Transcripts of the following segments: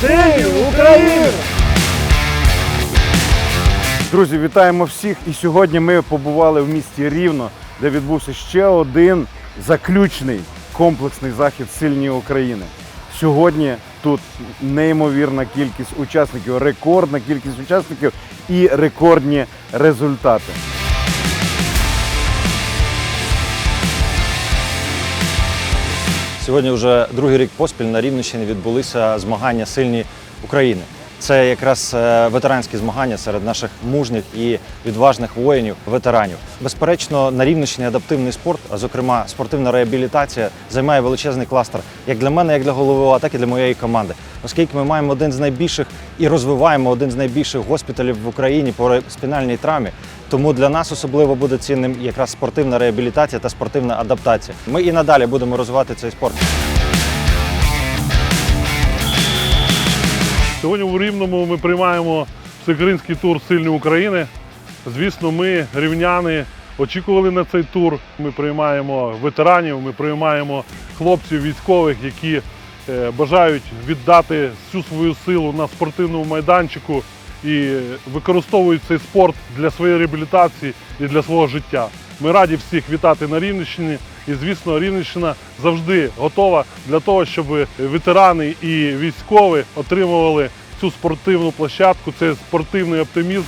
Сильні України! Друзі, вітаємо всіх! І сьогодні ми побували в місті Рівно, де відбувся ще один заключний комплексний захід Сильні України. Сьогодні тут неймовірна кількість учасників, рекордна кількість учасників і рекордні результати. Сьогодні вже другий рік поспіль на Рівненщині відбулися змагання сильні України. Це якраз е, ветеранські змагання серед наших мужніх і відважних воїнів, ветеранів. Безперечно, на Рівненщині адаптивний спорт, а зокрема спортивна реабілітація, займає величезний кластер як для мене, як для голови, так і для моєї команди. Оскільки ми маємо один з найбільших і розвиваємо один з найбільших госпіталів в Україні по спінальній травмі. Тому для нас особливо буде цінним якраз спортивна реабілітація та спортивна адаптація. Ми і надалі будемо розвивати цей спорт. Сьогодні у Рівному ми приймаємо всеукраїнський тур Сильні України. Звісно, ми, рівняни, очікували на цей тур. Ми приймаємо ветеранів, ми приймаємо хлопців військових, які е, бажають віддати всю свою силу на спортивному майданчику і використовують цей спорт для своєї реабілітації і для свого життя. Ми раді всіх вітати на Рівненщині. І, звісно, Рівненщина завжди готова для того, щоб ветерани і військові отримували цю спортивну площадку, цей спортивний оптимізм.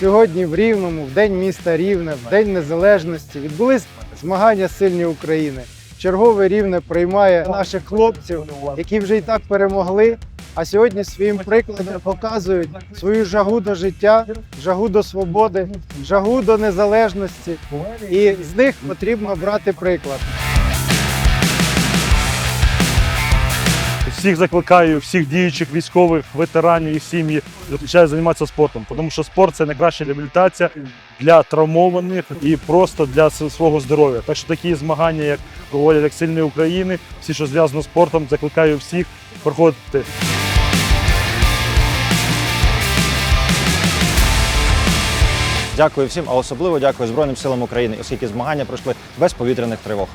Сьогодні в Рівному, в День міста Рівне, в День Незалежності відбулись змагання сильні України. Чергове рівне приймає наших хлопців, які вже і так перемогли. А сьогодні своїм прикладом показують свою жагу до життя, жагу до свободи, жагу до незалежності. І з них потрібно брати приклад. Всіх закликаю, всіх діючих військових, ветеранів і сім'ї зазвичай займатися спортом, тому що спорт це найкраща реабілітація для травмованих і просто для свого здоров'я. Так що такі змагання, як проводять як сильні України, всі, що зв'язано з спортом, закликаю всіх проходити. Дякую всім, а особливо дякую Збройним силам України, оскільки змагання пройшли без повітряних тривог.